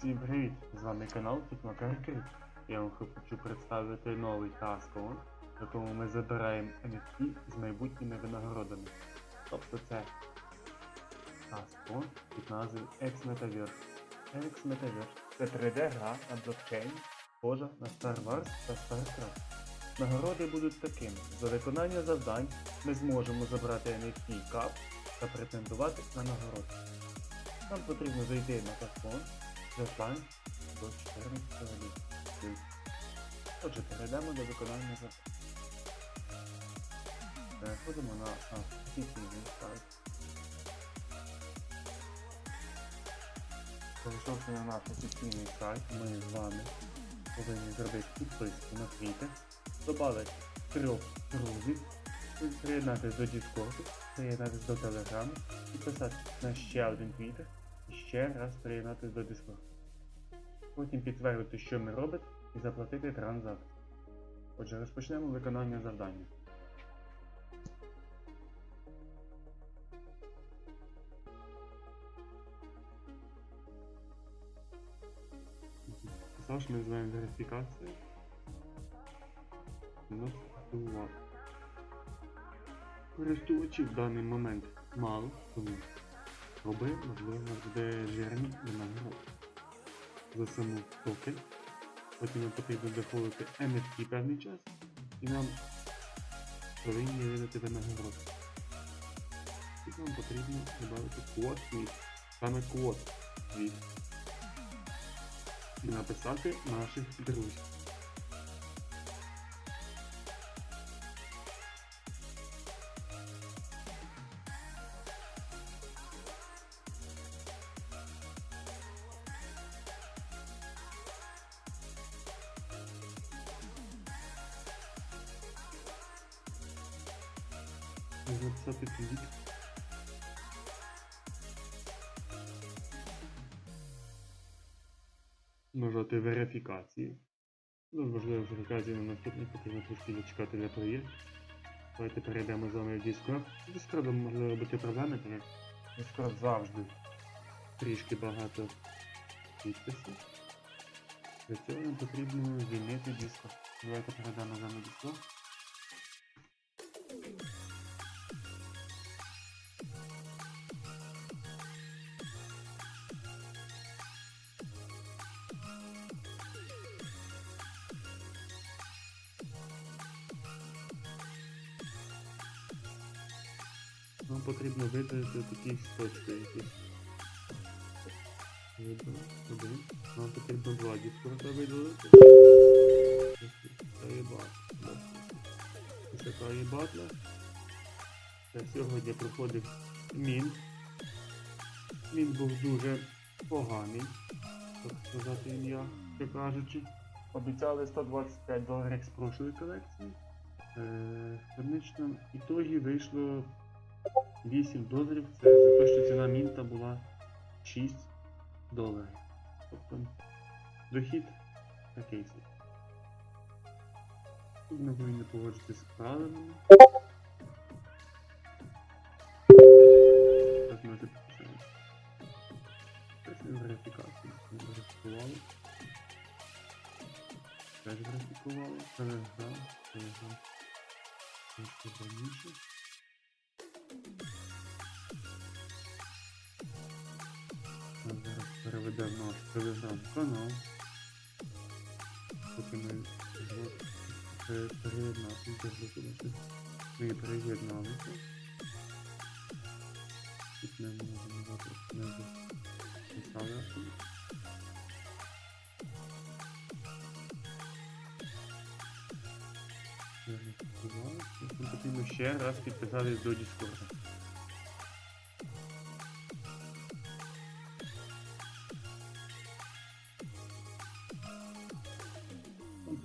Всім привіт! З вами канал Фітмакар Я вам хочу представити новий таскон, в якому ми забираємо NFT з майбутніми винагородами. Тобто це таскон під назвою X-Metaverse. X-Metaverse це 3D-гра на блокчейні, схожа на Star Wars та StarCraft. Нагороди будуть такими. За виконання завдань ми зможемо забрати NFT кап та претендувати на нагороду. Нам потрібно зайти на таскон Дедлайн до 14 лютого. Отже, перейдемо до виконання завдань. Переходимо на наш офіційний сайт. Пройшовши на наш офіційний сайт, ми з вами повинні зробити підписку на Twitter, додати трьох друзів, приєднатися до Discord, приєднатися до Telegram, підписатися на ще один Twitter ще раз приєднатися до Discord. Потім підтвердити, що ми робимо, і заплатити транзакцію. Отже, розпочнемо виконання завдання. Тож ми називаємо верифікацію. Користувачів в даний момент мало, тому роби, можливо, буде жирні винагороди за саму токен. Потім нам потрібно заходити NFT певний час і нам повинні видати винагороду. Тут нам потрібно додати код свій, саме код свій. І написати наших друзів. Можна написати твіт. Нажати верифікації. Ну, можливо, верифікації на наступний потрібно трошки чекати для проєкту. Давайте перейдемо з вами в Discord. З Discord можливо бути проблеми, тому Discord завжди трішки багато підписів. Для цього нам потрібно звільнити Discord. Давайте перейдемо з вами в Discord. Нам потрібно видалити такі точки якісь. Видно, один. Нам потрібно два дискорда видалити. Це є батл. Ось така є батла. Це сьогодні проходив мін. Він був дуже поганий, так сказати ім'я, що кажучи. Обіцяли 125 доларів з прошлої колекції. Е, в ітогі вийшло 8 доларів. Це за те, що ціна мінта була 6 доларів. Тобто дохід такий. Тут ми повинні погоджуватися з правилами. Так ми підписали. Після верифікації ми верифікували. Теж верифікували. Телеграм, телеграм. Трошки раніше. Зараз переведемо наш телеграм-канал. Поки ми групи. Ми приєдналися. Тут ми можемо дати книгу поставити. Потрібно ще раз підписатись до Discord.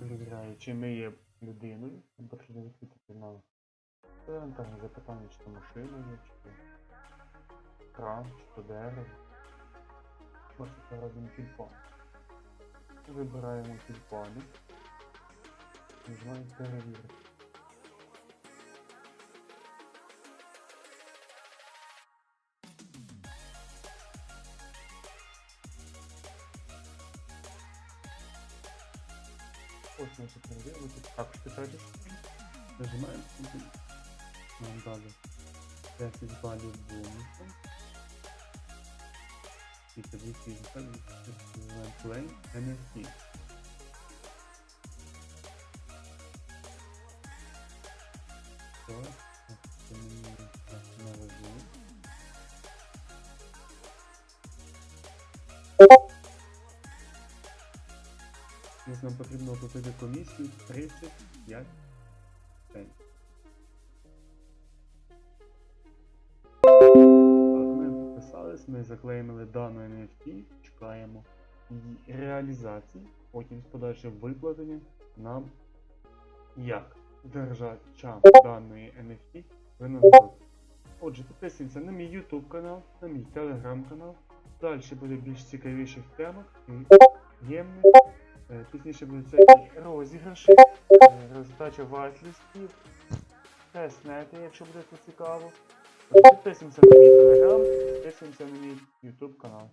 Перевіряє, чи ми є людиною. Нам потрібно відкрити на елементарні запитання, чи то машина є, чи то кран, чи то дерево. Може це робимо тюльпан. Вибираємо тюльпани. Нажимаємо перевірити. Ми тут ви тут також підтвердите. Нажимаємо сюди. Нам дали 10 балів бонусом. І тоді ці результати називаємо Play NFT. То, Ось нам потрібно оплатити комісію 35 центів. Ми підписались, заклеїли дану NFT, чекаємо її реалізації, потім з подальшим виплатенням нам як держачам даної NFT винагороду. Отже, підписуємося на мій YouTube канал, на мій Telegram канал. Далі буде більш цікавіших темок і ємних. Е, Пізніше будуть всякі розіграші, е, роздача вайтлістів, тестнети, якщо буде це цікаво. Підписуємося на мій телеграм, підписуємося на мій YouTube канал.